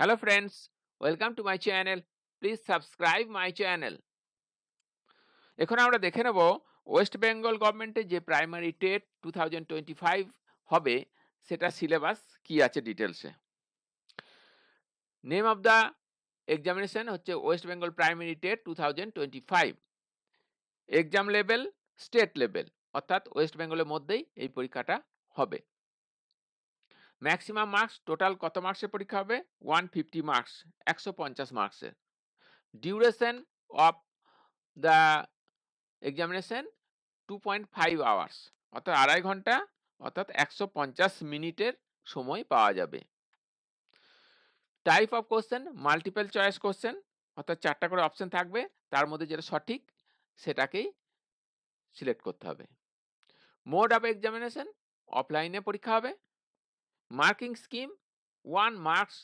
Hello friends, welcome to my channel. Please subscribe my channel. এখন আমরা দেখে নেব ওয়েস্ট বেঙ্গল গভর্নমেন্টের যে primary TET two thousand twenty five হবে সেটা সিলেবাস কি আছে ডিটেলসে নেম অফ দ্য এক্সামিনেশন হচ্ছে West Bengal primary TET two thousand twenty five exam level state level অর্থাৎ ওয়েস্ট বেঙ্গলের মধ্যেই এই পরীক্ষাটা হবে ম্যাক্সিমাম মার্কস টোটাল কত মার্কসের পরীক্ষা হবে? ওয়ান ফিফটি মার্কস একশো পঞ্চাশ মার্কসের duration of the examination two point five hours অর্থাৎ আড়াই ঘণ্টা, অর্থাৎ একশো পঞ্চাশ মিনিটের সময় পাওয়া যাবে। Type of question multiple choice question অর্থাৎ চারটা করে অপশন থাকবে, তার মধ্যে যেটা সঠিক, সেটাকেই সিলেক্ট করতে হবে। মোড অফ এক্সামিনেশন অফলাইনে পরীক্ষা হবে marking scheme, one marks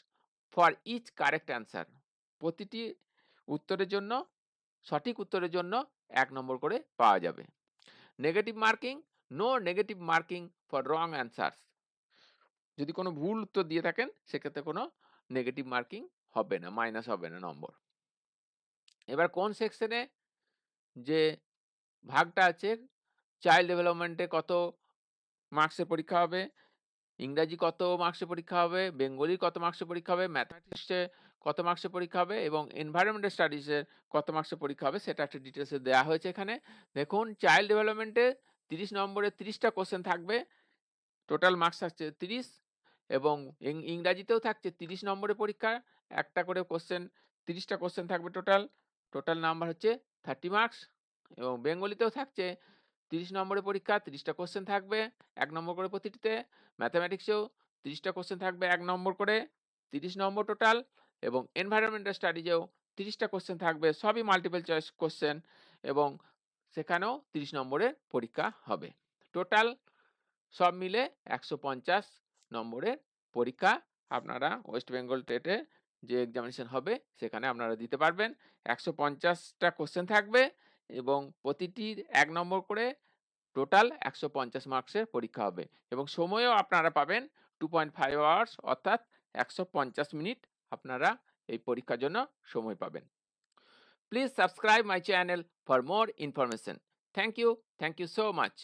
for each correct answer. প্রতিটি উত্তরের জন্য, সঠিক উত্তরের জন্য এক নম্বর করে পাওয়া যাবে। Negative marking, no negative marking for wrong answers. যদি কোনো ভুল উত্তর দিয়ে থাকেন, সেক্ষেত্রে কোনো নেগেটিভ মার্কিং হবে না, মাইনাস হবে না, নম্বর। এবার কোন সেকশনে যে ভাগটা আছে, চাইল্ড ডেভেলপমেন্টে কত মার্কসের পরীক্ষা হবে ইংরাজি কত মার্কসের পরীক্ষা হবে, বেঙ্গলি কত মার্কসের পরীক্ষা হবে ম্যাথামেটিক্সে কত মার্কসের পরীক্ষা হবে এবং এনভায়রনমেন্টাল স্টাডিজের কত মার্কসের পরীক্ষা হবে সেটা একটা ডিটেলসে দেওয়া হয়েছে এখানে। দেখুন চাইল্ড ডেভেলপমেন্টে তিরিশ নম্বরে তিরিশটা কোশ্চেন থাকবে টোটাল মার্কস থাকছে তিরিশ এবং ইংরাজিতেও থাকছে তিরিশ নম্বরের পরীক্ষা, একটা করে কোশ্চেন তিরিশটা কোশ্চেন থাকবে টোটাল টোটাল নাম্বার হচ্ছে থার্টি মার্কস এবং বেঙ্গলিতেও থাকছে তিরিশ নম্বরের পরীক্ষা, তিরিশটা কোশ্চেন থাকবে এক নম্বর করে প্রতিটিতে ম্যাথামেটিক্সেও তিরিশটা কোশ্চেন থাকবে এক নম্বর করে তিরিশ নম্বর টোটাল এবং এনভায়রনমেন্টাল স্টাডিজেও তিরিশটা কোশ্চেন থাকবে, সবই মাল্টিপল চয়েস কোশ্চেন এবং সেখানেও তিরিশ নম্বরের পরীক্ষা হবে। টোটাল সব মিলে একশো পঞ্চাশ নম্বরের পরীক্ষা আপনারা ওয়েস্ট বেঙ্গল টেটে যে এক্সামিনেশন হবে সেখানে আপনারা দিতে পারবেন। একশো পঞ্চাশটা কোশ্চেন থাকবে এবং প্রতিটির এক নম্বর করে টোটাল একশো পঞ্চাশ মার্কসের পরীক্ষা হবে এবং সময়ও আপনারা পাবেন টু পয়েন্ট ফাইভ আওয়ার্স অর্থাৎ একশো পঞ্চাশ মিনিট আপনারা এই পরীক্ষার জন্য সময় পাবেন। Please subscribe my channel for more information thank you thank you so much